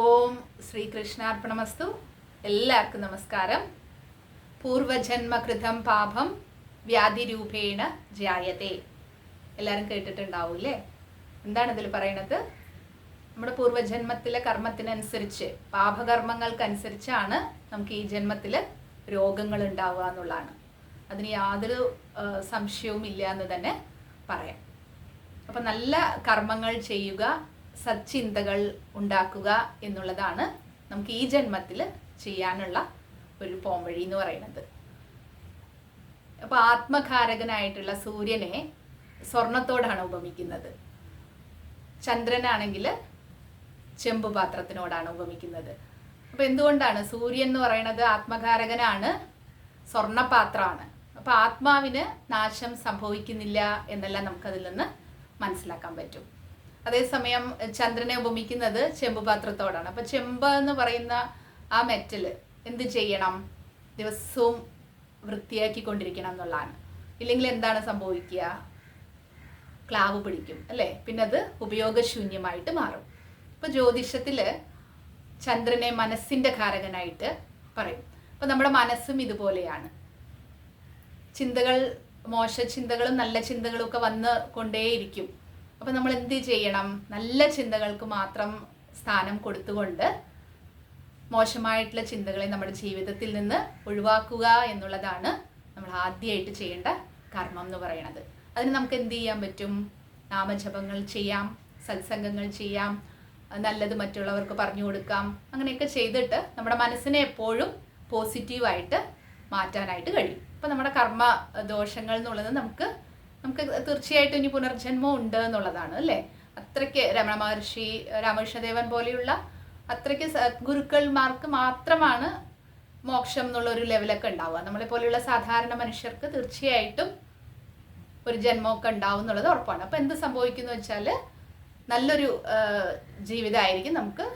ഓം ശ്രീകൃഷ്ണാർപ്പണമസ്തു. എല്ലാവർക്കും നമസ്കാരം. പൂർവജന്മകൃതം പാപം വ്യാധിരൂപേണ ജായത്തെ. എല്ലാവരും കേട്ടിട്ടുണ്ടാവും അല്ലേ എന്താണ് ഇതിൽ പറയണത്? നമ്മുടെ പൂർവജന്മത്തിലെ കർമ്മത്തിനനുസരിച്ച് പാപകർമ്മങ്ങൾക്കനുസരിച്ചാണ് നമുക്ക് ഈ ജന്മത്തിൽ രോഗങ്ങൾ ഉണ്ടാവുക എന്നുള്ളതാണ്. അതിന് യാതൊരു സംശയവും ഇല്ല എന്ന് തന്നെ പറയാം. അപ്പം നല്ല കർമ്മങ്ങൾ ചെയ്യുക സച്ചിന്തകൾ ഉണ്ടാക്കുക എന്നുള്ളതാണ് നമുക്ക് ഈ ജന്മത്തിൽ ചെയ്യാനുള്ള ഒരു പോംവഴി എന്ന് പറയുന്നത്. അപ്പോൾ ആത്മകാരകനായിട്ടുള്ള സൂര്യനെ സ്വർണത്തോടാണ് ഉപമിക്കുന്നത്. ചന്ദ്രനാണെങ്കിൽ ചെമ്പ് പാത്രത്തിനോടാണ് ഉപമിക്കുന്നത്. അപ്പോൾ എന്തുകൊണ്ടാണ് സൂര്യൻ എന്ന് പറയുന്നത് ആത്മകാരകനാണ്? സ്വർണപാത്രമാണ്. അപ്പോൾ ആത്മാവിന് നാശം സംഭവിക്കുന്നില്ല എന്നെല്ലാം നമുക്കതിൽ നിന്ന് മനസ്സിലാക്കാൻ പറ്റും. അതേസമയം ചന്ദ്രനെ ഉപമിക്കുന്നത് ചെമ്പ് പാത്രത്തോടാണ്. അപ്പൊ ചെമ്പ് എന്ന് പറയുന്ന ആ മെറ്റൽ എന്ത് ചെയ്യണം? ദിവസവും വൃത്തിയാക്കി കൊണ്ടിരിക്കണം എന്നുള്ളതാണ്. ഇല്ലെങ്കിൽ എന്താണ് സംഭവിക്കുക? ക്ലാവ് പിടിക്കും അല്ലേ? പിന്നെ അത് ഉപയോഗശൂന്യമായിട്ട് മാറും. ഇപ്പൊ ജ്യോതിഷത്തിൽ ചന്ദ്രനെ മനസ്സിന്റെ കാരകനായിട്ട് പറയും. അപ്പൊ നമ്മുടെ മനസ്സും ഇതുപോലെയാണ്. ചിന്തകൾ മോശ ചിന്തകളും നല്ല ചിന്തകളും ഒക്കെ വന്ന് കൊണ്ടേയിരിക്കും. അപ്പൊ നമ്മൾ എന്ത് ചെയ്യണം? നല്ല ചിന്തകൾക്ക് മാത്രം സ്ഥാനം കൊടുത്തുകൊണ്ട് മോശമായിട്ടുള്ള ചിന്തകളെ നമ്മുടെ ജീവിതത്തിൽ നിന്ന് ഒഴിവാക്കുക എന്നുള്ളതാണ് നമ്മൾ ആദ്യമായിട്ട് ചെയ്യേണ്ട കർമ്മം എന്ന് പറയുന്നത് അതിന് നമുക്ക് എന്ത് ചെയ്യാൻ പറ്റും? നാമജപങ്ങൾ ചെയ്യാം സത്സംഗങ്ങൾ ചെയ്യാം നല്ലത് മറ്റുള്ളവർക്ക് പറഞ്ഞു കൊടുക്കാം അങ്ങനെയൊക്കെ ചെയ്തിട്ട് നമ്മുടെ മനസ്സിനെ എപ്പോഴും പോസിറ്റീവായിട്ട് മാറ്റാനായിട്ട് കഴിയും. അപ്പം നമ്മുടെ കർമ്മ ദോഷങ്ങൾ എന്നുള്ളത് നമുക്ക് നമുക്ക് തീർച്ചയായിട്ടും ഇനി പുനർജന്മം ഉണ്ട് എന്നുള്ളതാണ് അല്ലേ? അത്രയ്ക്ക് രമണ മഹർഷി രാമകൃഷ്ണദേവൻ പോലെയുള്ള അത്രയ്ക്ക് ഗുരുക്കൾമാർക്ക് മാത്രമാണ് മോക്ഷം എന്നുള്ള ഒരു ലെവലൊക്കെ ഉണ്ടാവുക. നമ്മളെ പോലെയുള്ള സാധാരണ മനുഷ്യർക്ക് തീർച്ചയായിട്ടും ഒരു ജന്മമൊക്കെ ഉണ്ടാവും എന്നുള്ളത് ഉറപ്പാണ്. അപ്പം എന്ത് സംഭവിക്കുന്നു വെച്ചാൽ നല്ലൊരു ജീവിതമായിരിക്കും നമുക്ക്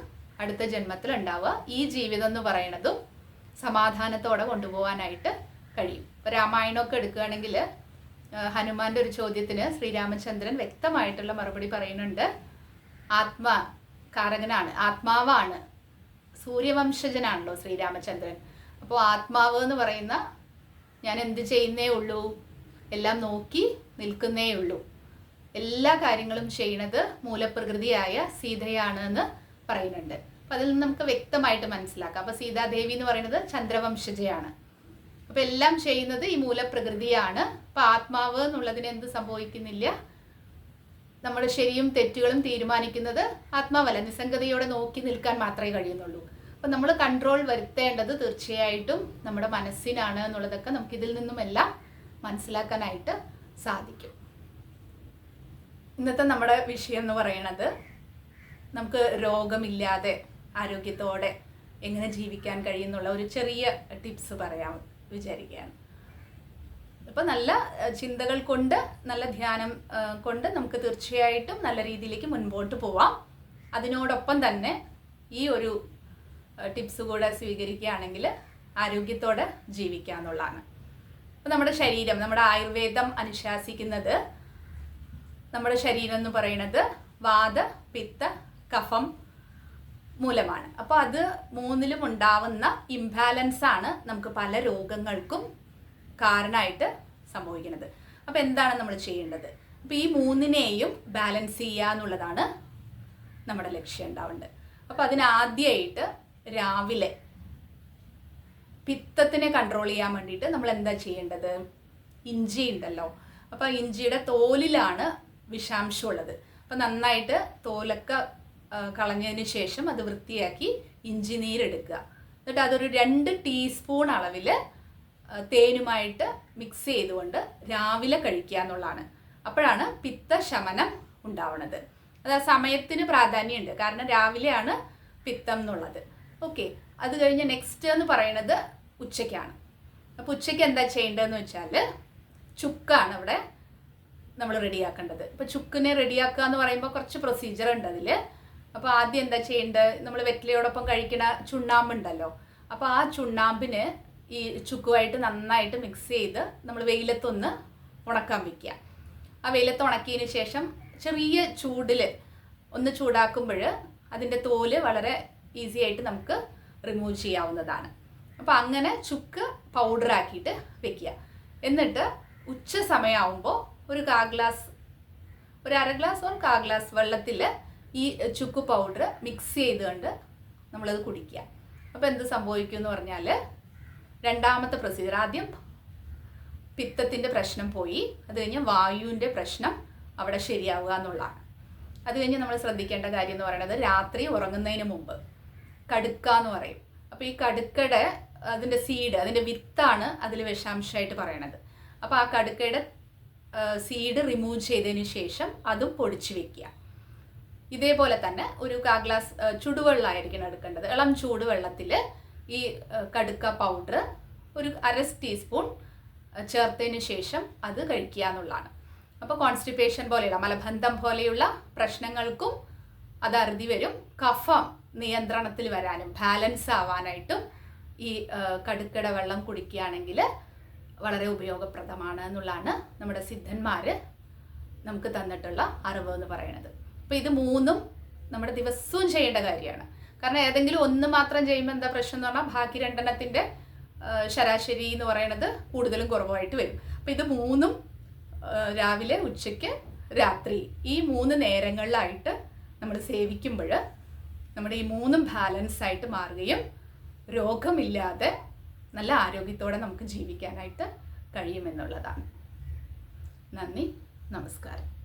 അടുത്ത ജന്മത്തിൽ ഉണ്ടാവുക. ഈ ജീവിതം എന്ന് പറയണതും സമാധാനത്തോടെ കൊണ്ടുപോകാനായിട്ട് കഴിയും. ഇപ്പൊ രാമായണമൊക്കെ എടുക്കുകയാണെങ്കിൽ ഹനുമാന്റെ ഒരു ചോദ്യത്തിന് ശ്രീരാമചന്ദ്രൻ വ്യക്തമായിട്ടുള്ള മറുപടി പറയുന്നുണ്ട്. ആത്മാ കാരകനാണ് ആത്മാവാണ് സൂര്യവംശജനാണല്ലോ ശ്രീരാമചന്ദ്രൻ. അപ്പോൾ ആത്മാവ് എന്ന് പറയുന്ന ഞാൻ എന്ത് ചെയ്യുന്നേ ഉള്ളൂ എല്ലാം നോക്കി നിൽക്കുന്നേ ഉള്ളൂ. എല്ലാ കാര്യങ്ങളും ചെയ്യണത് മൂലപ്രകൃതിയായ സീതയാണ് എന്ന് പറയുന്നുണ്ട്. അപ്പൊ അതിൽ നിന്ന് നമുക്ക് വ്യക്തമായിട്ട് മനസ്സിലാക്കാം. അപ്പൊ സീതാദേവി എന്ന് പറയുന്നത് ചന്ദ്രവംശജയാണ്. അപ്പൊ എല്ലാം ചെയ്യുന്നത് ഈ മൂലപ്രകൃതിയാണ്. അപ്പൊ ആത്മാവ് എന്നുള്ളതിന് എന്ത് സംഭവിക്കുന്നില്ല. നമ്മുടെ ശരിയും തെറ്റുകളും തീരുമാനിക്കുന്നത് ആത്മാവല്ല. നിസ്സംഗതയോടെ നോക്കി നിൽക്കാൻ മാത്രമേ കഴിയുന്നുള്ളൂ. അപ്പൊ നമ്മൾ കൺട്രോൾ വരുത്തേണ്ടത് തീർച്ചയായിട്ടും നമ്മുടെ മനസ്സിനാണ് എന്നുള്ളതൊക്കെ നമുക്ക് ഇതിൽ നിന്നുമെല്ലാം മനസ്സിലാക്കാനായിട്ട് സാധിക്കും. ഇന്നത്തെ നമ്മുടെ വിഷയം എന്ന് പറയണത് നമുക്ക് രോഗമില്ലാതെ ആരോഗ്യത്തോടെ എങ്ങനെ ജീവിക്കാൻ കഴിയുന്നുള്ള ഒരു ചെറിയ ടിപ്സ് പറയാം. വിചാരിക്കുകയാണ്. അപ്പം നല്ല ചിന്തകൾ കൊണ്ട് നല്ല ധ്യാനം കൊണ്ട് നമുക്ക് തീർച്ചയായിട്ടും നല്ല രീതിയിലേക്ക് മുൻപോട്ട് പോവാം. അതിനോടൊപ്പം തന്നെ ഈ ഒരു ടിപ്സ് കൂടെ സ്വീകരിക്കുകയാണെങ്കിൽ ആരോഗ്യത്തോടെ ജീവിക്കുക എന്നുള്ളതാണ്. അപ്പോൾ നമ്മുടെ ശരീരം നമ്മുടെ ആയുർവേദം അനുശാസിക്കുന്നത് നമ്മുടെ ശരീരം എന്ന് പറയുന്നത് വാത പിത്ത കഫം മൂലമാണ്. അപ്പോൾ അത് മൂന്നിലും ഉണ്ടാവുന്ന ഇംബാലൻസ് ആണ് നമുക്ക് പല രോഗങ്ങൾക്കും കാരണമായിട്ട് സംഭവിക്കുന്നത്. അപ്പോൾ എന്താണ് നമ്മൾ ചെയ്യേണ്ടത്? അപ്പോൾ ഈ മൂന്നിനെയും ബാലൻസ് ചെയ്യുക എന്നുള്ളതാണ് നമ്മുടെ ലക്ഷ്യം ഉണ്ടാവേണ്ടത്. അപ്പോൾ അതിനാദ്യമായിട്ട് രാവിലെ പിത്തത്തിനെ കൺട്രോൾ ചെയ്യാൻ വേണ്ടിയിട്ട് നമ്മൾ എന്താ ചെയ്യേണ്ടത്? ഇഞ്ചി ഉണ്ടല്ലോ. അപ്പോൾ ഇഞ്ചിയുടെ തോലിലാണ് വിഷാംശം ഉള്ളത്. അപ്പോൾ നന്നായിട്ട് തോലൊക്കെ കളഞ്ഞതിന് ശേഷം അത് വൃത്തിയാക്കി ഇഞ്ചി നീരെടുക്കുക. എന്നിട്ട് അതൊരു രണ്ട് ടീസ്പൂൺ അളവിൽ തേനുമായിട്ട് മിക്സ് ചെയ്തുകൊണ്ട് രാവിലെ കഴിക്കുക എന്നുള്ളതാണ്. അപ്പോഴാണ് പിത്തശമനം ഉണ്ടാവുന്നത് അത് ആ സമയത്തിന് പ്രാധാന്യമുണ്ട്. കാരണം രാവിലെയാണ് പിത്തം എന്നുള്ളത്. ഓക്കെ. അത് കഴിഞ്ഞ് നെക്സ്റ്റ് എന്ന് പറയുന്നത് ഉച്ചയ്ക്കാണ്. അപ്പോൾ ഉച്ചയ്ക്ക് എന്താ ചെയ്യേണ്ടതെന്ന് വെച്ചാൽ ചുക്കാണ് ഇവിടെ നമ്മൾ റെഡിയാക്കേണ്ടത് ഇപ്പോൾ ചുക്കിനെ റെഡിയാക്കുക എന്ന് പറയുമ്പോൾ കുറച്ച് പ്രൊസീജിയർ ഉണ്ട് അതിൽ അപ്പോൾ ആദ്യം എന്താ ചെയ്യേണ്ടത് നമ്മൾ വെറ്റിലയോടൊപ്പം കഴിക്കുന്ന ചുണ്ണാമ്പുണ്ടല്ലോ. അപ്പോൾ ആ ചുണ്ണാമ്പിന് ഈ ചുക്കുമായിട്ട് നന്നായിട്ട് മിക്സ് ചെയ്ത് നമ്മൾ വെയിലത്തൊന്ന് ഉണക്കാൻ വെക്കുക. ആ വെയിലത്ത് ഉണക്കിയതിന് ശേഷം ചെറിയ ചൂടിൽ ഒന്ന് ചൂടാക്കുമ്പോൾ അതിന്റെ തോൽ വളരെ ഈസി ആയിട്ട് നമുക്ക് റിമൂവ് ചെയ്യാവുന്നതാണ്. അപ്പോൾ അങ്ങനെ ചുക്ക് പൗഡർ ആക്കിയിട്ട് വെക്കുക. എന്നിട്ട് ഉച്ച സമയമാകുമ്പോൾ ഒരു കാ ഗ്ലാസ് ഒരു അര ഗ്ലാസ് ഓർ കാ ഗ്ലാസ് വെള്ളത്തിൽ ഈ ചുക്ക് പൗഡർ മിക്സ് ചെയ്തുകൊണ്ട് നമ്മളത് കുടിക്കുക. അപ്പോൾ എന്ത് സംഭവിക്കും എന്ന് പറഞ്ഞാൽ രണ്ടാമത്തെ പ്രൊസീജിയർ ആദ്യം പിത്തത്തിന്റെ പ്രശ്നം പോയി. അത് കഴിഞ്ഞ് വായുവിന്റെ പ്രശ്നം അവിടെ ശരിയാവുക എന്നുള്ളതാണ്. അത് കഴിഞ്ഞ് നമ്മൾ ശ്രദ്ധിക്കേണ്ട കാര്യം എന്ന് പറയുന്നത് രാത്രി ഉറങ്ങുന്നതിന് മുമ്പ് കടുക്ക എന്ന് പറയും. അപ്പോൾ ഈ കടുക്കയുടെ അതിന്റെ സീഡ് അതിന്റെ വിത്താണ് അതിൽ വിഷാംശമായിട്ട് പറയണത്. അപ്പോൾ ആ കടുക്കയുടെ സീഡ് റിമൂവ് ചെയ്തതിന് ശേഷം അതും പൊടിച്ച് വെക്കുക. ഇതേപോലെ തന്നെ ഒരു കാ ഗ്ലാസ് ചുടുവെള്ളമായിരിക്കണം എടുക്കേണ്ടത്. ഇളം ചൂടുവെള്ളത്തിൽ ഈ കടുക്ക പൗഡർ ഒരു അര ടീസ്പൂൺ ചേർത്തതിന് ശേഷം അത് കഴിക്കുക എന്നുള്ളതാണ്. അപ്പോൾ കോൺസ്റ്റിപ്പേഷൻ പോലെയുള്ള മലബന്ധം പോലെയുള്ള പ്രശ്നങ്ങൾക്കും അത് അറുതി വരും. കഫം നിയന്ത്രണത്തിൽ വരാനും ബാലൻസ് ആവാനായിട്ടും ഈ കടുക്കട വെള്ളം കുടിക്കുകയാണെങ്കിൽ വളരെ ഉപയോഗപ്രദമാണ് എന്നുള്ളതാണ് നമ്മുടെ സിദ്ധന്മാർ നമുക്ക് തന്നിട്ടുള്ള അറിവ് എന്ന് പറയുന്നത്. അപ്പോൾ ഇത് മൂന്നും നമ്മുടെ ദിവസവും ചെയ്യേണ്ട കാര്യമാണ്. കാരണം ഏതെങ്കിലും ഒന്ന് മാത്രം ചെയ്യുമ്പോൾ എന്താ പ്രശ്നം എന്ന് പറഞ്ഞാൽ ബാക്കി രണ്ടെണ്ണത്തിന്റെ ശരാശരി എന്ന് പറയുന്നത് കൂടുതലും കുറവായിട്ട് വരും. അപ്പോൾ ഇത് മൂന്നും രാവിലെ ഉച്ചയ്ക്ക് രാത്രി ഈ മൂന്ന് നേരങ്ങളിലായിട്ട് നമ്മൾ സേവിക്കുമ്പോൾ നമ്മുടെ ഈ മൂന്നും ബാലൻസ് ആയിട്ട് മാറുകയും രോഗമില്ലാതെ നല്ല ആരോഗ്യത്തോടെ നമുക്ക് ജീവിക്കാനായിട്ട് കഴിയുമെന്നുള്ളതാണ്. നന്ദി നമസ്കാരം.